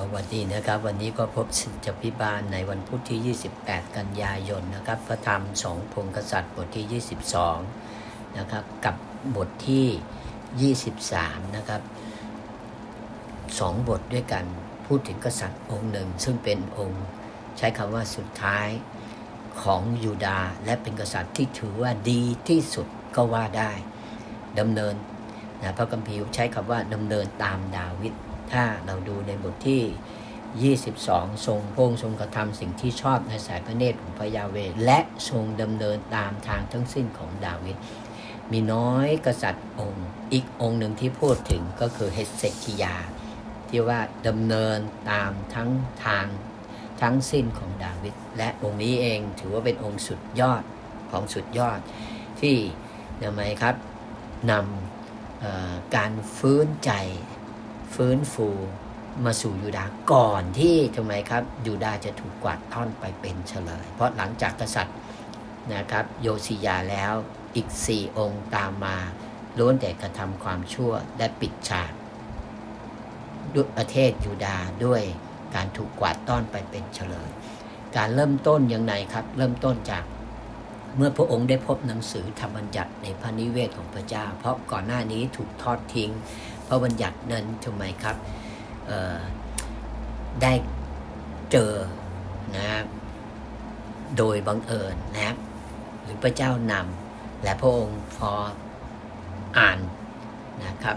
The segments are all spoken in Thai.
สวัสดีนะครับวันนี้ก็พบสิทธิพิบาลในวันพุธที่ 28 กันยายนนะครับพระธรรมสองพงกษัตริย์บทที่ 22 นะครับ กับบทที่ 23 นะครับสองบทด้วยกันพูดถึงกษัตริย์องค์หนึ่ง ซึ่งเป็นองค์ใช้คำว่าสุดท้ายของยูดาห์และเป็นกษัตริย์ที่ถือว่าดีที่สุดก็ว่าได้ดำเนินนะพระคัมภีใช้คำว่าดำเนินตามดาวิด ถ้าเราดูในบทที่ 22 ทรงพระองทรงกระทำสิ่งที่ชอบในสายพระเนตรของพระยาเว และทรงดำเนินตามทางทั้งสิ้นของดาวิดมีน้อยกษัตริย์องค์ อีกองค์หนึ่งที่พูดถึงก็คือเฮเซคิยา ที่ว่าดำเนินตามทั้งทางทั้งสิ้นของดาวิดและองค์นี้เองถือว่าเป็นองค์สุดยอดของสุดยอดที่ทำไมครับนำการฟื้นใจ ฟื้นฟูมาสู่ยูดาห์ก่อนที่ทำไมครับยูดาห์จะถูกกวาดท่อนไปเป็นเฉลย เพราะหลังจากกษัตริย์นะครับโยซิยาแล้วอีกสี่องค์ตามมาล้วนแต่กระทำความชั่วและปิดฉากดประเทศยูดาห์ด้วยการถูกกวาดต้อนไปเป็นเฉลย การเริ่มต้นยังไงครับ เริ่มต้นจากเมื่อพระองค์ได้พบหนังสือธรรมบัญญัติในพระนิเวศของพระเจ้า เพราะก่อนหน้านี้ถูกทอดทิ้ง พระบัญญัตินั้นทำไมครับได้เจอนะครับโดยบังเอิญนะครับหรือพระเจ้านำและพระองค์พออ่านนะครับ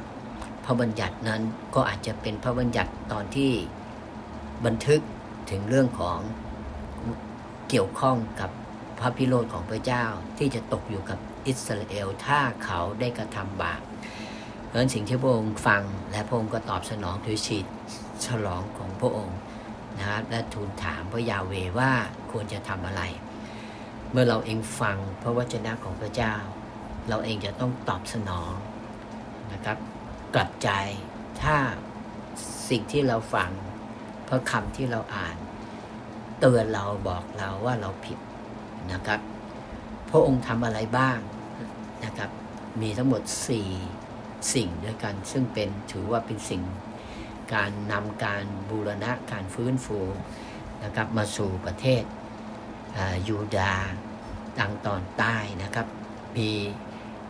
พระบัญญัตินั้นก็อาจจะเป็นพระบัญญัติตอนที่บันทึกถึงเรื่องของเกี่ยวข้องกับพระพิโรธของพระเจ้าที่จะตกอยู่กับอิสราเอลถ้าเขาได้กระทำบาป เพราะฉะนั้นสิ่งที่พระองค์ฟังและพระองค์ก็ตอบสนองถือฉีดฉลองของพระองค์นะครับและทูลถามพระยาเวว่าควรจะทำอะไร เมื่อเราเองฟังพระวจนะของพระเจ้า เราเองจะต้องตอบสนองนะครับกลับใจถ้าสิ่งที่เราฟังพระคำที่เราอ่าน เตือนเราบอกเราว่าเราผิดนะครับ พระองค์ทำอะไรบ้างนะครับ มีทั้งหมด4 สิ่งด้วยกัน ซึ่งเป็นถือว่าเป็นสิ่งการนำการบูรณะการฟื้นฟูนะครับมาสู่ประเทศยูดาห์ทางตอนใต้นะครับ มี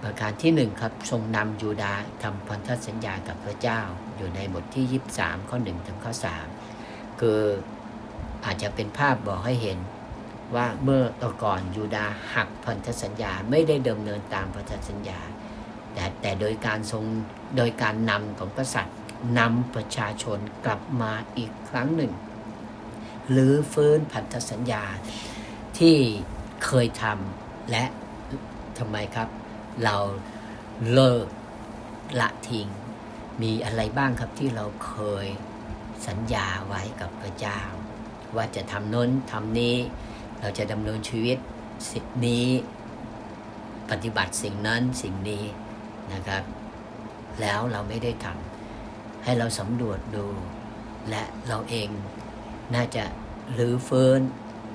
ประการที่หนึ่งครับ ทรงนำยูดาห์ทำพันธสัญญากับพระเจ้า อยู่ในบทที่ 23 ข้อ1ถึงข้อ 3 คืออาจจะเป็นภาพบอกให้เห็นว่าเมื่อตก่อนยูดาห์หักพันธสัญญาไม่ได้ดำเนินตามพันธสัญญา แต่แต่โดยการทรงโดยการนำของกษัตริย์นำประชาชนกลับมาอีกครั้งหนึ่ง หรือฟื้นพันธสัญญาที่เคยทำและทำไมครับ เราเลิกละทิ้งมีอะไรบ้างครับที่เราเคยสัญญาไว้กับพระเจ้า ว่าจะทำน้นทำนี้ เราจะดำเนินชีวิตสิ่งนี้ ปฏิบัติสิ่งนั้นสิ่งนี้ นะครับ แล้วเราไม่ได้ทำให้เราสำรวจดู และเราเองน่าจะรื้อฟื้น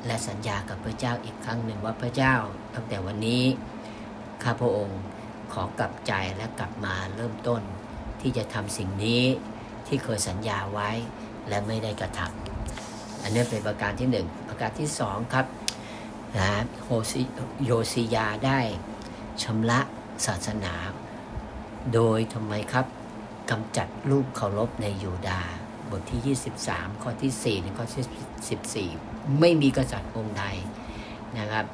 และสัญญากับพระเจ้าอีกครั้งหนึ่งว่าพระเจ้า ตั้งแต่วันนี้ข้าพระองค์ขอกลับใจและกลับมาเริ่มต้น ที่จะทำสิ่งนี้ที่เคยสัญญาไว้และไม่ได้กระทำอันนี้เป็นประการที่หนึ่งประการที่สองครับนะโฮโยซิยาได้ชำระศาสนา โดยทำไมครับกำจัดรูปเคารพในยูดา บทที่ 23 ข้อที่ 4 ถึงข้อที่14 ไม่มีกษัตริย์องค์ใดนะครับ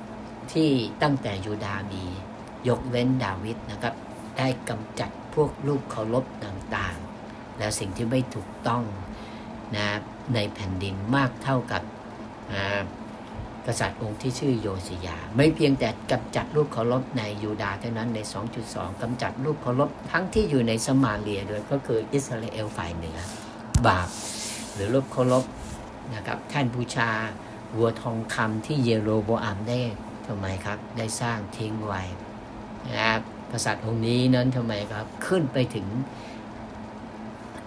ที่ตั้งแต่ยูดามียกเว้นดาวิดนะครับ ได้กำจัดพวกรูปเคารพต่างๆ และสิ่งที่ไม่ถูกต้องนะในแผ่นดินมากเท่ากับอ่า กษัตริย์องค์ที่ชื่อโยสิยา ไม่เพียงแต่กำจัดรูปเคารพในยูดาเท่านั้นใน 2.2กำจัดรูปเคารพทั้งที่อยู่ในสมาเรียด้วยก็คืออิสราเอลฝ่ายเหนือ บาป หรือรูปเคารพนะครับแท่นบูชาวัวทองคำที่เยโรโบอัมได้ทำไมครับ ได้สร้างทิ้งไว้นะครับกษัตริย์องค์นี้นั้นทำไมครับขึ้นไปถึง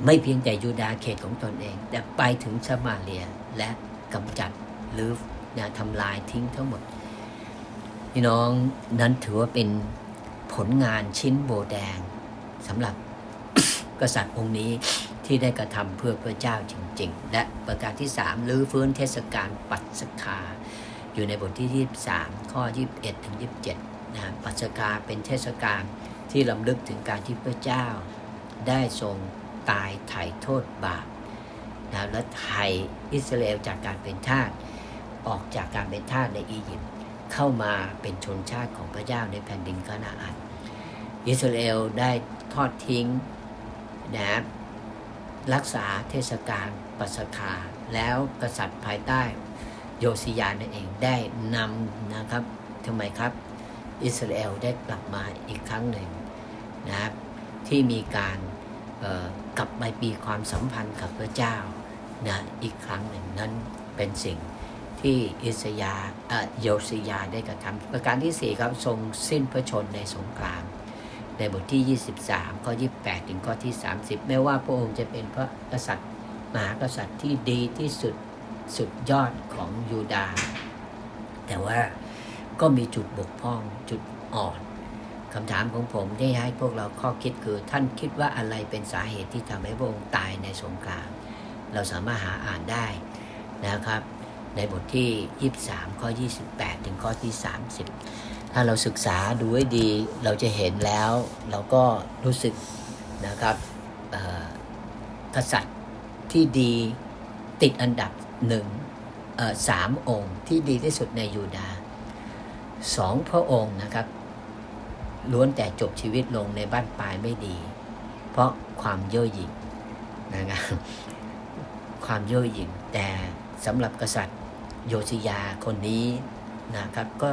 ไม่เพียงแต่ยูดาเขตของตนเอง แต่ไปถึงสมาเรียและกำจัดหรือ นะทำลายทิ้งทั้งหมด พี่น้องนั้นถือว่าเป็นผลงานชิ้นโบแดงสำหรับกษัตริย์องค์นี้ที่ได้กระทำเพื่อพระเจ้าจริง ๆ และประการที่3รื้อฟื้นเทศกาลปัสกา อยู่ในบทที่ 23 ข้อ 21 ถึง 27นะปัสกาเป็นเทศกาลที่ลำลึกถึงการที่พระเจ้า ได้ทรงตายไถ่โทษบาปนะและไถ่อิสราเอลจากการเป็นทาส ออกจากการเป็นทาสในอียิปต์เข้ามาเป็นชนชาติของพระเจ้าในแผ่นดินกานาอันอิสราเอลได้ทอดทิ้งนะรักษาเทศกาลปัสกาแล้วกษัตริย์ภายใต้โยซิยานั่นเองได้นำนะครับทำไมครับ อิสราเอลได้กลับมาอีกครั้งหนึ่งนะครับที่มีการกลับมาปีความสัมพันธ์กับพระเจ้านะอีกครั้งหนึ่งนั้นเป็นสิ่ง ที่อิสยาเอ่อโยซิยาได้กระทำประการที่สี่ครับทรงสิ้นพระชนในสงคราม ในบทที่ 23 ข้อ 28 ถึงข้อที่ 30ไม่ว่าพระองค์จะเป็นพระกษัตริย์มหากษัตริย์ที่ดีที่สุดสุดยอดของยูดาห์แต่ว่าก็มีจุดบกพร่องจุดอ่อนคำถามของผมที่ให้พวกเราข้อคิดคือท่านคิดว่าอะไรเป็นสาเหตุที่ทำให้พระองค์ตายในสงคราม เราสามารถหาอ่านได้นะครับ ในบทที่ 23 ข้อ 28 ถึงข้อที่ 30 ถ้าเราศึกษาดูให้ดีเราจะเห็นแล้ว เราก็รู้สึกนะครับกษัตริย์ที่ดีติดอันดับหนึ่งสามองค์ที่ดีที่สุดในยูดาสองพระองค์นะครับล้วนแต่จบชีวิตลงในบ้านปลายไม่ดี เพราะความเย่อหยิ่งนะครับความเย่อหยิ่งแต่สำหรับกษัตริย์ โยชิยาคนนี้นะครับ ก็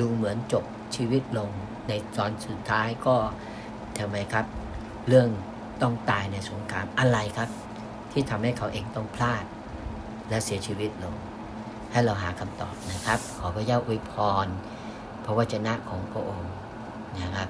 ดูเหมือนจบชีวิตลงในตอนสุดท้ายก็ทำไมครับ เรื่องต้องตายในสงครามอะไรครับ ที่ทำให้เขาเองต้องพลาด และเสียชีวิตลง ให้เราหาคำตอบนะครับ ขอพระเจ้าอวยพรพระวจนะของพระองค์นะครับ